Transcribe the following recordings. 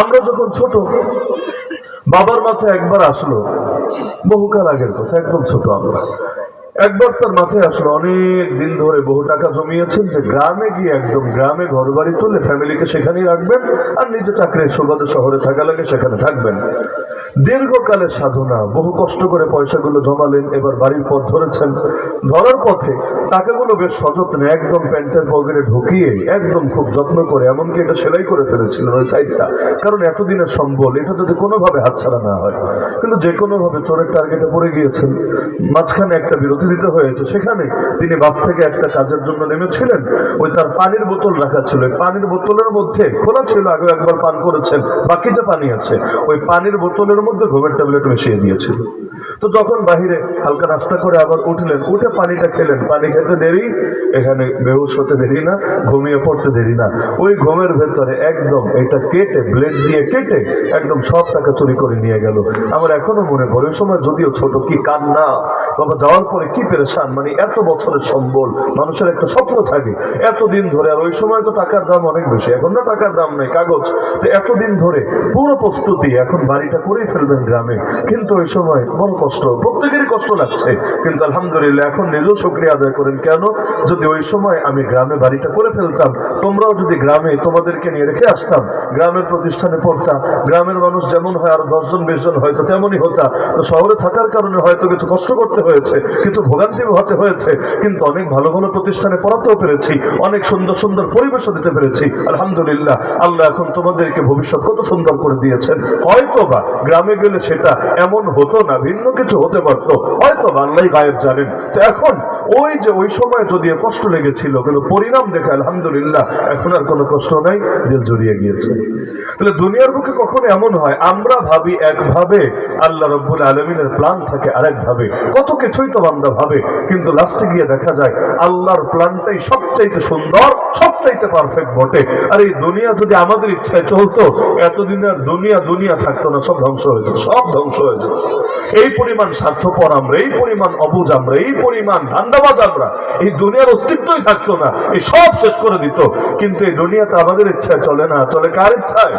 আমরা যখন ছোট বাবার মাথায় একবার আসলো বহুকাল আগের কথা একদম ছোট আমরা। একবার তার মাথায় আসলো, অনেক দিন ধরে বহু টাকা জমিয়েছেন যে গ্রামে গিয়ে একদম গ্রামে ঘর বাড়ি তুলে ফ্যামিলিকে সেখানেই রাখবেন আর নিজে চাকরি সুবাদে শহরে থাকা লাগে সেখানে থাকবেন। দীর্ঘকালের সাধনা, বহু কষ্ট করে পয়সাগুলো জমালেন, এবার বাড়ির পথ ধরেছেন। ধরার পথে টাকাগুলো বেশ সযত্নে একদম প্যান্টের পকেটে ঢুকিয়ে একদম খুব যত্ন করে, এমনকি এটা সেলাই করে ফেলেছিলেন ওই সাইডটা। কারণ এতদিনের সম্বল, এটা যদি কোনোভাবে হাতছাড়া না হয়। কিন্তু যে কোনোভাবে চোরের টার্গেটে পড়ে গিয়েছেন, মাঝখানে একটা বিরতি দিতে হয়েছে। সেখানে তিনি বাস থেকে একটা কাজের জন্য নেমেছিলেন। ওই তার পানির বোতল রাখা ছিল। পানির বোতলের মধ্যে খোলা ছিল আগে একবার পান করেছেন, বাকি যে পানি আছে, ওই পানির বোতলের মধ্যে ঘুমের ট্যাবলেট মিশিয়ে দিয়েছিল। তো যখন বাহিরে হালকা রাস্তা করে আবার উঠলেন, উঠে পানিটা খেলেন। পানি খেতে দেরি, এখানে বেহুশ হতে দেরি না, ঘুমিয়ে পড়তে দেরি না। ওই ঘুমের ভেতরে একদম এটা কেটে, ব্লেড দিয়ে কেটে, একদম সব টাকা চুরি করে নিয়ে গেল। আমার এখনও মনে পড়ে সময় যদিও ছোট কি কান্না, বাবা যাওয়ার পরে কি পেরেশান? মানে এত বছরের সম্বল, মানুষের একটা স্বপ্ন থাকে। এতদিন ধরে, আর ওই সময় তো টাকার দাম অনেক বেশি, এখন না টাকার দাম নেই, কাগজ। তো এতদিন ধরে পুরো প্রস্তুতি, এখন বাড়িটা করেই ফেলবেন গ্রামে। কিন্তু ওই সময় বড় কষ্ট, প্রত্যেকেরই কষ্ট লাগছে। কিন্তু আলহামদুলিল্লাহ, এখন নিজেও শুক্রিয়া আদায় করেন, কেন? যদি ওই সময় আমি গ্রামে বাড়িটা করে ফেলতাম, তোমরাও যদি গ্রামে তোমাদেরকে নিয়ে রেখে আসতাম, গ্রামের প্রতিষ্ঠানে পড়তাম গ্রামের মানুষ যেমন হয়, আর দশজন বিশ জন হয়তো তেমনই হতা। তো শহরে থাকার কারণে হয়তো কিছু কষ্ট করতে হয়েছে, কিছু ভোগান্তি হতে হয়েছে। কিন্তু অনেক ভালো ভালো প্রতিষ্ঠানে পড়াতেও পেরেছি। অনেক সুন্দর সুন্দর পরিবেশও দিতে পেরেছি। আলহামদুলিল্লাহ, আল্লাহ এখন তোমাদেরকে ভবিষ্যৎ কত সুন্দর করে দিয়েছেন। হয়তো বা গ্রামে গেলে সেটা এমন হতো না, ভিন্ন কিছু হতে পারতো। হয়তো বা আল্লাহ গায়েব জানেন। তো এখন ওই যে ওই সময় যদিও কষ্ট লেগেছিল, কিন্তু পরিণাম দেখে আলহামদুলিল্লাহ এখন আর কোনো কষ্ট নাই, দিল জড়িয়ে গিয়েছে। তাহলে দুনিয়ার বুকে কখনো এমন হয়, আমরা ভাবি একভাবে আল্লাহ রব্বুল আলমিনের প্ল্যান থাকে আরেকভাবে। কত কিছুই তো বান্দা ভাবে, কিন্তু লাস্টে গিয়ে দেখা যায়, আল্লাহর প্ল্যানটাই সবচাইতে সুন্দর, সবচাইতে পারফেক্ট বটে। আর এই দুনিয়া যদি আমাদের ইচ্ছায় চলতো, এতদিন আর দুনিয়া দুনিয়া থাকতো না, সব ধ্বংস হয়ে সব ধ্বংস হয়ে যেত। এই পরিমাণ স্বার্থপর আমরা, এই পরিমাণ অবুজ আমরা, এই পরিমাণ ধান্দাবাজ আমরা, এই দুনিয়ার অস্তিত্বই থাকতো না, এই সব শেষ করে দিত। কিন্তু এই দুনিয়াতে আমাদের ইচ্ছায় চলে না, চলে কার ইচ্ছায়?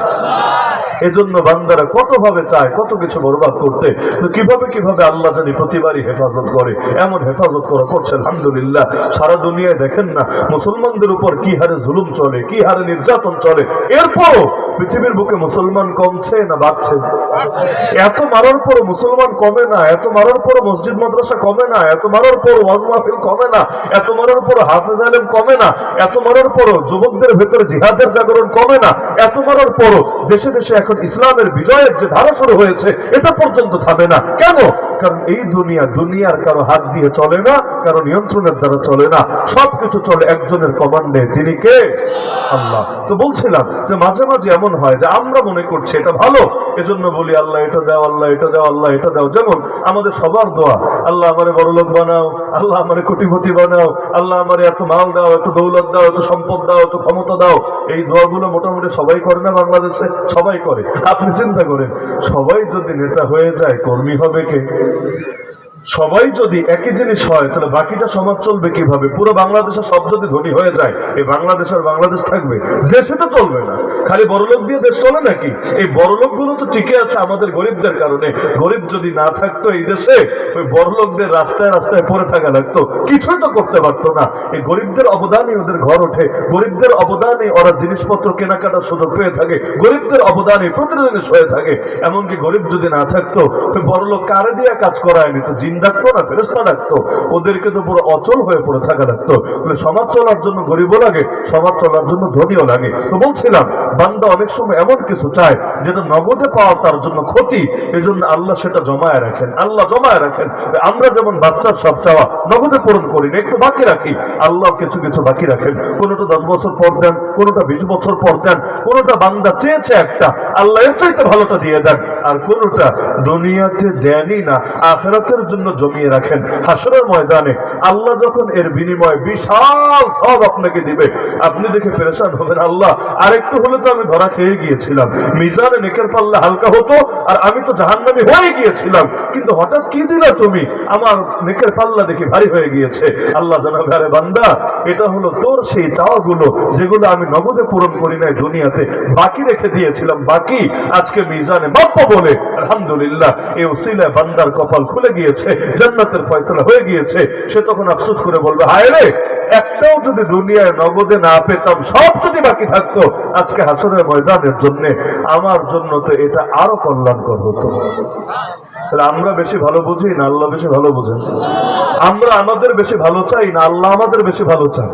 এজন্য বান্দারা কত ভাবে চায়, কত কিছু বরবাদ করতে কীভাবে কীভাবে আল্লাহ জানি প্রতিবারই হেফাজত করে এমন হেফাজত করা করছে, আলহামদুলিল্লাহ। সারা দুনিয়ায় দেখেন না, মুসলমানদের উপর কি হারে জুলুম চলে, কি হারে নির্যাতন চলে। এরপরও পৃথিবীর বুকে মুসলমান কমছে না বাড়ছে? এত মারার পর মুসলমান কমে না, এত মারার পরও মসজিদ, মাদ্রাসা কমে না, এত মারার পর ওয়াজ মাহফিল কমে না, এত মারার পরও হাফেজ আলেম কমে না, এত মারার পরও যুবকদের ভেতরে জিহাদের জাগরণ কমে না, এত মারার পর দেশে দেশে এখন ইসলামের বিজয়ের যে ধারা শুরু হয়েছে, এটা পর্যন্ত থামে না। কেন? কারণ এই দুনিয়া দুনিয়ার কারও হাত দিয়ে চলে না কারও নিয়ন্ত্রণের দ্বারা চলে না। সবকিছু চলে একজনের কমান্ডে তিনি কে? আল্লাহ। তো বলছিলাম যে মাঝে মাঝে এমন হয় যে আমরা মনে করছি এটা ভালো, এজন্য বলি, আল্লাহ, এটা দাও, আল্লাহ, এটা দাও, আল্লাহ, এটা দাও। যেমন আমাদের সবার দোয়া, আল্লাহ আমারে বড় লোক বানাও, আল্লাহ আমারে কোটিপতি বানাও, আল্লাহ আমারে এত মাল দাও, এত দৌলত দাও, এত সম্পদ দাও, এত ক্ষমতা দাও। এই দোয়াগুলো মোটামুটি সবাই করে না বাংলাদেশে? সবাই করে। আপনি চিন্তা করেন, সবাই যদি নেতা হয়ে যায়, কর্মী হবে কে? সবাই যদি একই জিনিস হয়, তাহলে বাকিটা সমাজ চলবে কীভাবে? পুরো বাংলাদেশের সব যদি ধনী হয়ে যায়, এই বাংলাদেশ আর বাংলাদেশ থাকবে। দেশে তো চলবে না। খালি বড়লোক দিয়ে দেশ চলে নাকি? এই বড়লোকগুলো তো টিকে আছে আমাদের গরিবদের কারণে। গরিব যদি না থাকতো এই দেশে, ওই বড়লোকদের রাস্তায় রাস্তায় পড়ে থাকা লাগতো। কিছুই তো করতে পারতো না। এই গরিবদের অবদানই ওদের ঘর ওঠে। গরিবদের অবদানে ওরা জিনিসপত্র কেনাকাটার সুযোগ পেয়ে থাকে। গরিবদের অবদানে প্রতিটা জিনিস হয়ে থাকে। এমনকি গরিব যদি না থাকতো তো বড়লোক কারে দিয়ে কাজ করায় নিত জিন ডাকতো না ফেরস্তা ডাকতো ওদেরকে তো পুরো অচল হয়ে পড়ে থাকা সমাজ চলার জন্য গরিবও লাগে, সমাজ চলার জন্য ধনীও লাগে। তো বলছিলাম, বান্দা অনেক সময় এমন কিছু চায়, যেটা নগদে পাওয়া তার জন্য ক্ষতি। এই জন্য আল্লাহ সেটা জমায় রাখেন। আল্লাহ জমায় রাখেন। আমরা যেমন বাচ্চার সব চাওয়া নগদে পূরণ করি না, একটু বাকি রাখি। আল্লাহ কিছু কিছু বাকি রাখেন। কোনোটা দশ বছর পর দেন, কোনোটা বিশ বছর পর দেন, কোনোটা বান্দা চেয়েছে একটা, আল্লাহ এর চাইতে ভালোটা দিয়ে দেন। আর কোনটা দুনিয়াতে দেনই না, আখেরাতের জন্য জমিয়ে রাখেন। হাসরের ময়দানে আল্লাহ যখন এর বিনিময়ে বিশাল সব আপনাকে দিবে, আপনি দেখে পেরেশান হবেন আল্লাহ। আর একটু হলে তো আমি ধরা খেয়ে গিয়েছিলাম। মিজানে নেকের পাল্লা হালকা হতো আর আমি তো জাহান্নামী হয়ে গিয়েছিলাম। কিন্তু হঠাৎ কি দিলা তুমি? আমার নেকের পাল্লা দেখি ভারী হয়ে গিয়েছে। আল্লাহ জানাবে, আরে বান্দা, এটা হলো তোর সেই চাওয়াগুলো যেগুলো আমি নগদে পূরণ করি নাই দুনিয়াতে। বাকি রেখে দিয়েছিলাম, বাকি। আজকে মিজানে বাপ্পা বলে, আলহামদুলিল্লাহ। এই উসিলায় বান্দার কপাল খুলে গিয়েছে। জান্নাতের ফয়সলা হয়ে গিয়েছে, সে তখন আফসোস করে বলবে, হায় রে, একটাও যদি দুনিয়ায় নগদে না পেতাম, সব যদি বাকি থাকতো আজকে হাসনের ময়দানের জন্য, আমার জন্য তো এটা আরও কল্যাণকর হতো। তাহলে আমরা বেশি ভালো বুঝি না আল্লাহ বেশি ভালো বুঝেন? আমরা আমাদের বেশি ভালো চাই না আল্লাহ আমাদের বেশি ভালো চান?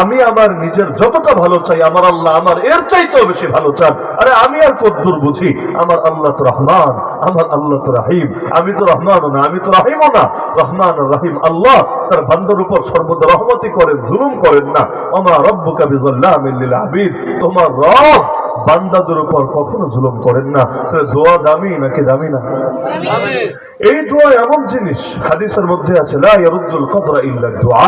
আমি আমার নিজের যতটা ভালো চাই, আমার আল্লাহ আমার এর চাইতেও বেশি ভালো চান। আরে আমি আর কদ্দুর বুঝি, আমার আল্লাহ তো রহমান, আমার আল্লাহ তো রাহিম। আমি তো রহমানও না, আমি তো রাহিমও না। রহমান রাহিম আল্লাহ, তার বান্দার উপর সর্বদা রহমতি করেন, জুলুম করেন না। আমার রব্বুকা বিজল্লাহিল আবিদ, তোমার রব বান্দাদের উপর কখনো জুলুম করেন না। দোয়া দামি নাকি দামি না? এই দোয়া এমন জিনিস হাদিসের মধ্যে আছে না ইয়ারুদ্দুল কদরা ইল্লা দোয়া।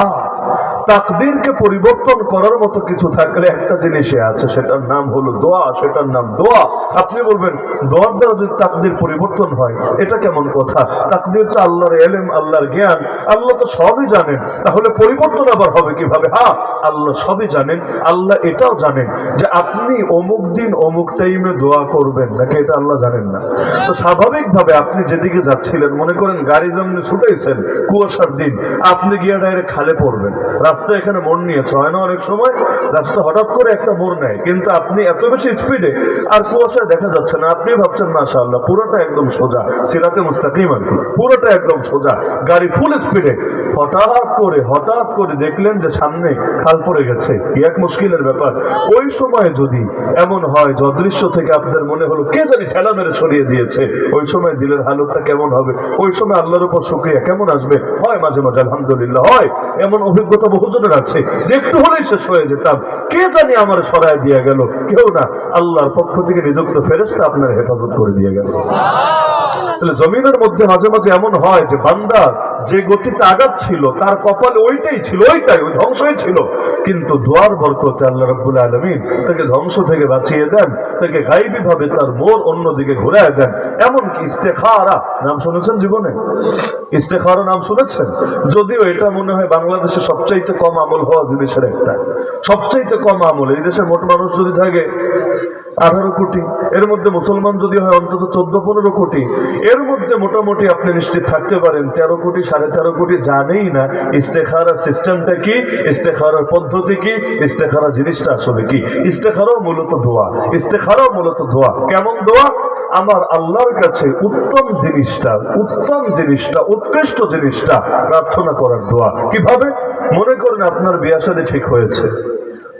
তাকদীরকে পরিবর্তন করার মতো কিছু থাকলে একটা জিনিসে আছে, সেটার নাম হলো দোয়া, সেটার নাম দোয়া। আপনি বলবেন, দোয়ার দ্বারা যদি তাকদীর পরিবর্তন হয়, এটা কেমন কথা? তাকদীর তো আল্লাহর এলেম, আল্লাহর জ্ঞান, আল্লাহ তো সবই জানেন। তাহলে পরিবর্তন আবার হবে কীভাবে? হ্যাঁ আল্লাহ সবই জানেন, আল্লাহ এটাও জানেন যে আপনি অমুক দিন অমুক টাইমে দোয়া করবেন, নাকি এটা আল্লাহ জানেন না? তো স্বাভাবিকভাবে আপনি যেদিকে যাচ্ছিলেন, মনে করেন গাড়ি যেমনি ছুটাইছেন কুয়াশার দিন, আপনি গিয়ে ডাইরেক্ট খালে পড়বেন। রাস্তা এখানে মোড় নিয়েছে। হয় না, অনেক সময় রাস্তা হঠাৎ করে একটা মোড় নেয়, কিন্তু আপনি এত বেশি স্পিডে আর কুয়াশায় দেখা যাচ্ছে না। আপনি ভাবছেন মাশা আল্লাহ পুরোটা একদম সোজা, সিরাতে মুস্তাকিম আর পুরোটা একদম সোজা, গাড়ি ফুল স্পিডে হঠাৎ করে হঠাৎ করে দেখলেন যে সামনে খাল পড়ে গেছে। কি এক মুশকিলের ব্যাপার। ওই সময় যদি এমন হয় যে অদৃশ্য থেকে আপনাদের মনে হলো, কে জানি ঠেলা মেরে ছড়িয়ে দিয়েছে। ওই সময় দিলের হালতটা কেমন হবে? ওই সময় আল্লাহর উপর শুক্রিয়া কেমন আসবে? হয় মাঝে মাঝে, আলহামদুলিল্লাহ, হয়। এমন অভিজ্ঞতা বহুজনের আছে। যে একটু হলেই শেষ হয়ে যেতাম। কে জানি আমার সরায় দিয়ে গেল? কেউ না। আল্লাহর পক্ষ থেকে নিযুক্ত ফেরেস্তা আপনার হেফাজত করে দিয়ে গেল। তাহলে জমিনের মধ্যে মাঝে মাঝে এমন হয় যে বান্দা যে গতিতে আগাচ্ছিল, তার কপালে ওইটাই ছিল, ওইটাই, ওই ধ্বংসই ছিল। কিন্তু দোয়ার বরকতে আল্লাহ রব্বুল আলমিন তাকে ধ্বংস থেকে বাঁচিয়ে দেন, তাকে গাইবী ভাবে তার মোর অন্যদিকে ঘুরায় দেন। এমনকি ইস্তেখারা, নাম শুনেছেন জীবনে? ইস্তেখারা নাম শুনেছেন? যদিও এটা মনে হয় বাংলাদেশে সবচাইতে কম আমল হওয়া জিনিসের একটা। সবচাইতে কম আমল, এই দেশের মোট মানুষ যদি থাকে আঠারো কোটি, এর মধ্যে মুসলমান যদি হয় অন্তত চোদ্দ পনেরো কোটি এর মধ্যে মোটামুটি আপনি নিশ্চিত থাকতে পারেন, তেরো কোটি, সাড়ে তেরো কোটি জানেই না, ইস্তেখারার সিস্টেমটা কি, ইস্তেখারার পদ্ধতি কি ইস্তেখারা জিনিসটা আসলে কি। ইস্তেখারাও মূলত দোয়া, ইস্তেখারাও মূলত দোয়া। কেমন দোয়া? আমার আল্লাহর কাছে উত্তম জিনিসটা উত্তম জিনিসটা, উৎকৃষ্ট জিনিসটা প্রার্থনা করার দোয়া। কীভাবে? মনে করেন আপনার বিয়া শাদী ঠিক হয়েছে।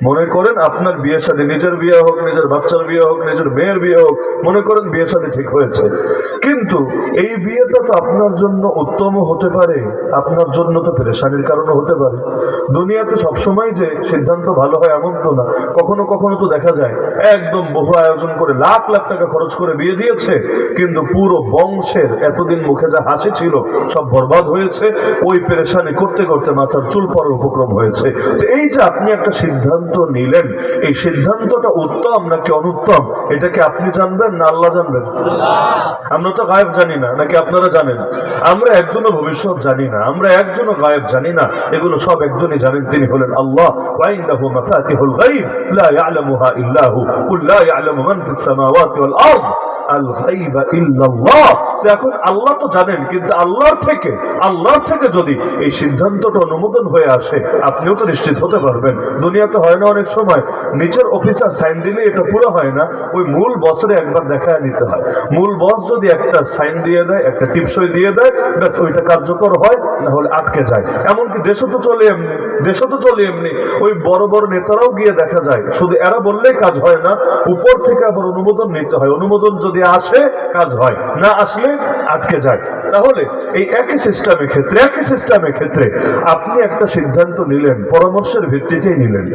মনে করেন আপনার বিয়ে সাথে নিজের বিয়ে হোক, নিজের বাচ্চার বিয়ে হোক, নিজের মেয়ের বিয়ে হোক, মনে করেন বিয়ে সাথে ঠিক হয়েছে। কিন্তু এই বিয়েটা তো আপনার জন্য উত্তম হতে পারে, আপনার জন্য তো পেরেশানির কারণে হতে পারে। দুনিয়াতে সবসময় যে সিদ্ধান্ত ভালো হয় এমন তো না। কখনো কখনো তো দেখা যায়, একদম বহু আয়োজন করে লাখ লাখ টাকা খরচ করে বিয়ে দিয়েছে, কিন্তু পুরো বংশের এতদিন মুখে যা হাসি ছিল, সব বরবাদ হয়েছে। ওই পেরেশানি করতে করতে মাথার চুল পড়ার উপক্রম হয়েছে। এই যে আপনি একটা সিদ্ধান্ত নিলেন। এই সিদ্ধান্তটা উত্তম নাকি অনুত্তম? এটাকে আপনি জানবেন না আল্লাহ জানবেন? আমরা তো গায়েব জানি না, নাকি আপনারা জানেন? আমরা একজনও ভবিষ্যৎ জানি না, আমরা একজনও গায়েব জানি না। এগুলো সব একজনই জানেন, তিনি হলেন আল্লাহ। ওয়াইন্দাহু মাফাতিহুল গায়ব, লা ইয়ালামুহা ইল্লা হু কুল লা ইয়ালামু ফিস সামাওয়াতি ওয়াল আরদ, আল গায়বা ইল্লাল্লাহ। তো আল্লাহ তো জানেন, কিন্তু আল্লাহর থেকে আল্লাহর থেকে যদি এই সিদ্ধান্তটা অনুমোদন হয়ে আসে, আপনিও তো নিশ্চিত হতে পারবেন। দুনিয়াতে হয় না অনেক সময়, নিজের অফিসার সাইন দিলে এটা পুরো হয় না, ওই মূল বছরে একবার দেখা নিতে হয়। মূল বস যদি একটা সাইন দিয়ে দেয়, একটা টিপসই দিয়ে দেয়, ব্যাস ওইটা কার্যকর হয়, না হলে আটকে যায়। এমনকি দেশও তো চলে এমনি, দেশও তো চলে এমনি। ওই বড় বড় নেতারাও গিয়ে দেখা যায়। শুধু এরা বললেই কাজ হয় না, উপর থেকে আবার অনুমোদন নিতে হয়। অনুমোদন যদি আসে, কাজ হয়। না আসলে আটকে যায় তাহলে এই একই সিস্টেমের ক্ষেত্রে, একই সিস্টেমের ক্ষেত্রে আপনি একটা সিদ্ধান্ত নিলেন, পরামর্শের ভিত্তিতেই নিলেন।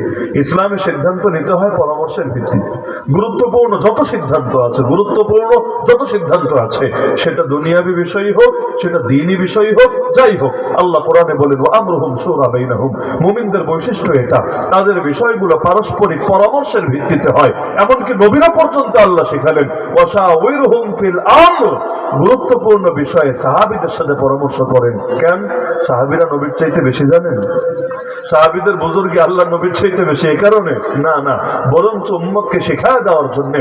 ইসলামে সিদ্ধান্ত নিতে হয় পরামর্শের ভিত্তিতে। গুরুত্বপূর্ণ যত সিদ্ধান্ত আছে, গুরুত্বপূর্ণ যত সিদ্ধান্ত আছে, সেটা দুনিয়াবি বিষয়ই হোক, সেটা দিনই বিষয়ই হোক, যাই হোক, আল্লাহ কোরআনে বলেন আমরহুম সুরা বাইনাহুম। মুমিনদের বৈশিষ্ট্য এটা, তাদের বিষয়গুলো পারস্পরিক পরামর্শের ভিত্তিতে হয়। এমনকি নবীরা পর্যন্ত আল্লাহ শিখালেন ওয়াশাউইরহুম ফিল আমর। গুরুত্বপূর্ণ বিষয়ে সাহাবীদের সাথে পরামর্শ করেন। কেন? সাহাবিরা নবীর চাইতে বেশি জানেন। সাহাবীদের বুজুর্গি আল্লাহ নবীর চাইতে বেশি এই কারণে? না না। বরঞ্চ উম্মতকে শেখায় দেওয়ার জন্য।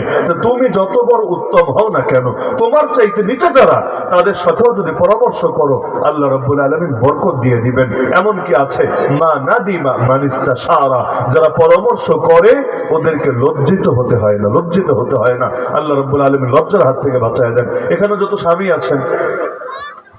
তুমি যত বড় উত্তম হও না কেন, তোমার চাইতে নিচে যারা, তাদের সাথেও যদি পরামর্শ করো, আল্লাহ রব্বুল আলমিন বরকত দিয়ে দিবেন। এমন কি আছে, মা না দিমা মানিস্তা সারা। যারা পরামর্শ করে, ওদেরকে লজ্জিত হতে হয় না, লজ্জিত হতে হয় না। আল্লাহ রব্বুল আলমিন লজ্জার হাত থেকে বাঁচায় দেন। এখানে যত স্বামী আছেন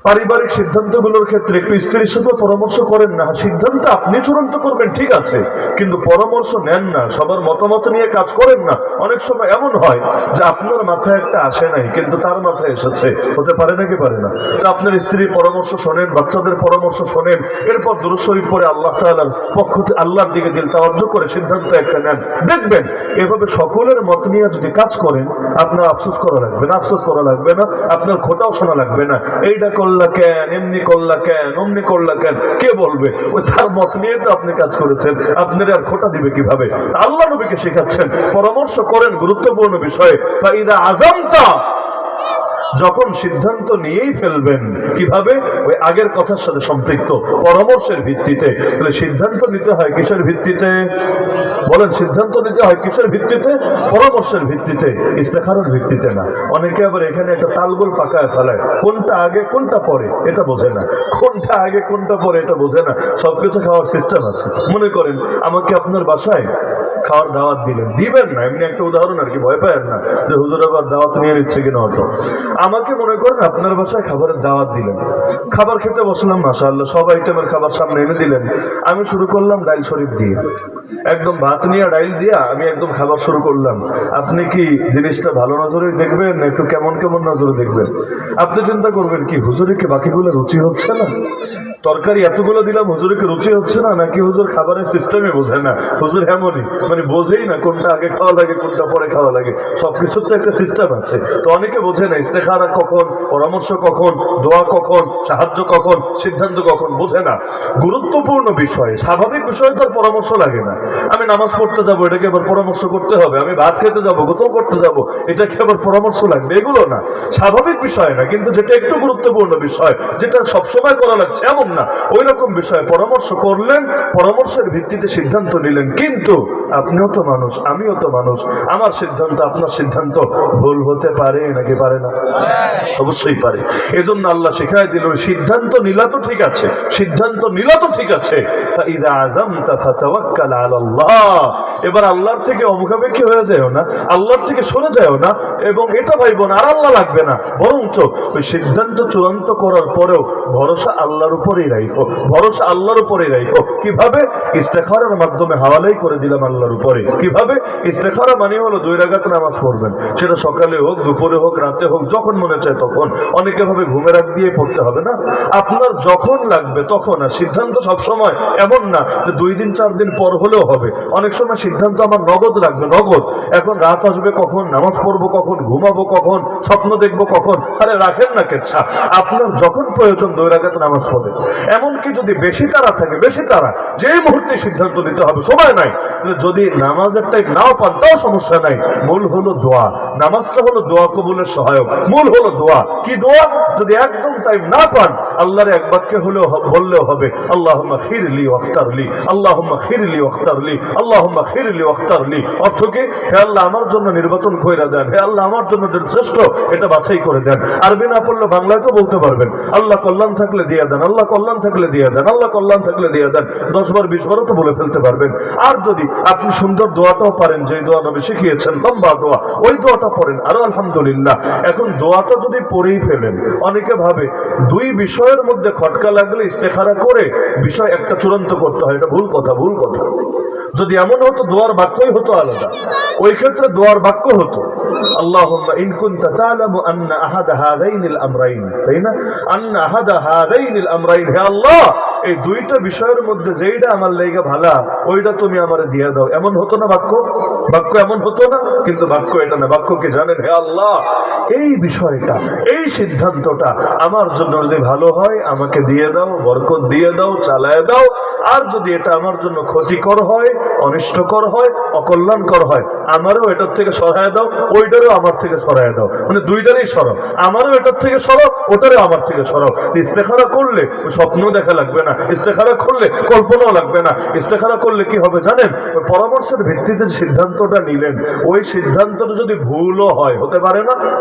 পারিবারিক সিদ্ধান্তগুলোর ক্ষেত্রে একটু স্ত্রীর সাথে পরামর্শ করেন না। সিদ্ধান্ত আপনি চূড়ান্ত করবেন, ঠিক আছে। কিন্তু পরামর্শ নেন না, সবার মতামত নিয়ে কাজ করেন না। অনেক সময় এমন হয় যে আপনার মাথায় একটা আসে নাই, কিন্তু তার মাথায় এসেছে। হতে পারে নাকি পারে না? আপনার স্ত্রীর পরামর্শ শোনেন, বাচ্চাদের পরামর্শ শোনেন। এরপর দুরুশরীফ পরে আল্লাহ তাআলার পক্ষ থেকে আল্লাহর দিকে দিল তাওয়াজ্জু করে সিদ্ধান্ত একটা নেন। দেখবেন, এভাবে সকলের মত নিয়ে যদি কাজ করেন, আপনার আফসোস করা লাগবে না, আফসোস করা লাগবে না, আপনার খোটাও শোনা লাগবে না। এইটা করলা কেন এমনি করলা কেন অমনি করলা কেন কে বলবে? ওই তার মত নিয়ে তো আপনি কাজ করেছেন। আপনার আর খোটা দিবে কীভাবে? আল্লাহ নবীকে শেখাচ্ছেন, পরামর্শ করেন গুরুত্বপূর্ণ বিষয়ে। ফাইদা আজমতা যখন সিদ্ধান্ত নিয়েই ফেলবেন, কীভাবে? ওই আগের কথার সাথে সম্পৃক্ত পরামর্শের ভিত্তিতে। তাহলে সিদ্ধান্ত নিতে হয় কিসের ভিত্তিতে? বলেন, সিদ্ধান্ত নিতে হয় কিসের ভিত্তিতে? পরামর্শের ভিত্তিতে, ইস্তেখারের ভিত্তিতে না। অনেকে আবার এখানে একটা তালগোল পাকায় ফেলায়। কোনটা আগে, কোনটা পরে? এটা বোঝে না। কোনটা আগে, কোনটা পরে? এটা বোঝে না। সবকিছু খাওয়ার সিস্টেম আছে। মনে করেন, আমাকে আপনার বাসায় খাওয়ার দাওয়াত দিলেন। দিবেন না, এমনি একটা উদাহরণ আর কি, ভয় পায় না যে হুজুর আবার দাওয়াত নিয়ে নিচ্ছে কিনা হতো আমাকে মনে করেন আপনার বাসায় খাবারের দাওয়াত দিলেন। খাবার খেতে বসলাম, মাশাআল্লাহ, সব আইটেমের খাবার সামনে এনে দিলেন। আমি শুরু করলাম ডাইল শরীফ দিয়ে। একদম ভাত নিয়ে ডাইল দিয়া আমি একদম খাবার শুরু করলাম। আপনি কি জিনিসটা ভালো নজরে দেখবেন, একটু কেমন কেমন নজরে দেখবেন? আপনি চিন্তা করবেন কি হুজুরে কি বাকিগুলো রুচি হচ্ছে না? তরকারি এতগুলো দিলাম হুজুরকে রুচি হচ্ছে না? নাকি হুজুর খাবারের সিস্টেমে বোঝে না? হুজুর এমনই মানে বোঝেই না কোনটা আগে খাওয়া লাগে, কোনটা পরে খাওয়া লাগে। সবকিছুর তো একটা সিস্টেম আছে। তো অনেকে বোঝে না, ইস্তেখারা কখন, পরামর্শ কখন, দোয়া কখন, সাহায্য কখন, সিদ্ধান্ত কখন, বোঝে না। গুরুত্বপূর্ণ বিষয়, স্বাভাবিক বিষয় তো পরামর্শ লাগে না। আমি নামাজ পড়তে যাব, এটাকে আবার পরামর্শ করতে হবে। আমি ভাত খেতে যাব, গোসল করতে যাব, এটাকে আবার পরামর্শ লাগবে, এগুলো না। স্বাভাবিক বিষয় না, কিন্তু যেটা একটু গুরুত্বপূর্ণ বিষয়, যেটা সবসময় করা লাগছে, এমন না। ওই রকম বিষয়ে পরামর্শ করলেন, পরামর্শের ভিত্তিতে সিদ্ধান্ত নিলেন। কিন্তু আপনিও তো মানুষ, আমিও তো মানুষ। আমার সিদ্ধান্ত, আপনার সিদ্ধান্ত ভুল হতে পারে নাকি পারে না? অবশ্যই পারে। এজন্য আল্লাহ শিখায় দিল, সিদ্ধান্ত নিলা তো ঠিক আছে, সিদ্ধান্ত নিলা তো ঠিক আছে। এবার আল্লাহর থেকে অমুখাপেক্ষী হয়ে যায়ও না, আল্লাহর থেকে সরে যায়ও না, এবং এটা ভাইব না, আর আল্লাহ লাগবে না। বরঞ্চ ওই সিদ্ধান্ত চূড়ান্ত করার পরেও ভরসা আল্লাহর উপরেই রাখো ভরসা আল্লাহর উপরেই রাখো কীভাবে? ইস্তেখারের মাধ্যমে হাওয়ালাই করে দিলাম আল্লাহর উপরে। কীভাবে? ইস্তেখারা মানে হলো দুই রাগাত নামাজ পড়বেন। সেটা সকালে হোক, দুপুরে হোক, রাতে হোক, যখন মনে চায় তখন। অনেকে ভাবে ঘুমের আগ দিয়ে পড়তে হবে না। আপনার যখন লাগবে তখন, আর সিদ্ধান্ত সবসময় এমন না যে দুই দিন, চার দিন পর হলেও হবে। অনেক সময় সিদ্ধান্ত আমার নগদ লাগবে, নগদ। এখন রাত আসবে কখন? নামাজ পড়ব কখন? ঘুমাবো কখন? স্বপ্ন দেখব কখন? আরে রাখেন না কেচ্ছা। আপনার যখন প্রয়োজন দুই রাগাত নামাজ পড়ে। এমনকি যদি বেশি তারা থাকে, বেশি তারা, যে মুহূর্তে সিদ্ধান্ত নিতে হবে, সময় নাই। যদি নামাজের টাইম নাও পান, তাও সমস্যা নাই। মূল হলো দোয়া। নামাজটা হলো দোয়া কবুলের সহায়ক। মূল হলো দোয়া। কি দোয়া? যদি একদম টাইম না পান, আল্লাহর এক বাক্যে হলেও বললেও হবে, আল্লাহুম্মা খিরলি ওয়াখতারলি, আল্লাহুম্মা খিরলি ওয়াখতারলি, আল্লাহুম্মা খিরলি ওয়াখতারলি অর্থ হে আল্লাহ, আমার জন্য নির্বাচন কইরা দেন। হে আল্লাহ, আমার জন্য শ্রেষ্ঠ, এটা বাছাই করে দেন। আরবি না পড়লে বাংলায় তো বলতে পারবেন। আল্লাহ কল্যাণ থাকলে দিয়ে দেন, আল্লাহ কল্যাণ থাকলে দিয়ে দেন, আল্লাহ কল্যাণ থাকলে দিয়ে দেন। দশ বার বিশ বারও তো বলে ফেলতে পারবেন। আর যদি আপনি সুন্দর দোয়াটাও পারেন যে দোয়া নবী শিখিয়েছেন, লম্বা দোয়া, ওই দোয়াটা পড়েন, আরও আলহামদুলিল্লাহ। এখন দোয়াটা যদি পড়েই ফেলেন, অনেকে ভাবে দুই বিষয়ের মধ্যে খটকা লাগলে ইস্তেখারা করে, বিষয় একটা চূড়ান্ত করতে হয়, এটা ভুল কথা ভুল কথা। যদি এমন হতো দোয়ার বাক্যই হতো আলাদা। ওই ক্ষেত্রে দোয়ার বাক্য হতো। না? আমার বাক্য? এই বিষয়টা, এই সিদ্ধান্তটা আমার জন্য যদি ভালো হয়, আমাকে দিয়ে দাও, বরকত দিয়ে দাও, চালায় দাও। আর যদি এটা আমার জন্য ক্ষতিকর হয়, অনিষ্টকর হয়, অকল্যাণকর হয়। আমারও এটার থেকে সরায় দাও, ওইটারও আমার থেকে সরায় দাও। মানে দুইটারই সরব। আমারও এটার থেকে সরব, ওটারও আমার থেকে সরব। ইস্তেখারা করলে স্বপ্ন দেখা লাগবে না। ইস্তেখারা করলে কল্পনাও লাগবে না। ইস্তেখারা করলে কি হবে জানেন? পরামর্শের ভিত্তিতে সিদ্ধান্তটা নিলেন, ওই সিদ্ধান্তটা যদি ভুলও হয়, হতে পারে না?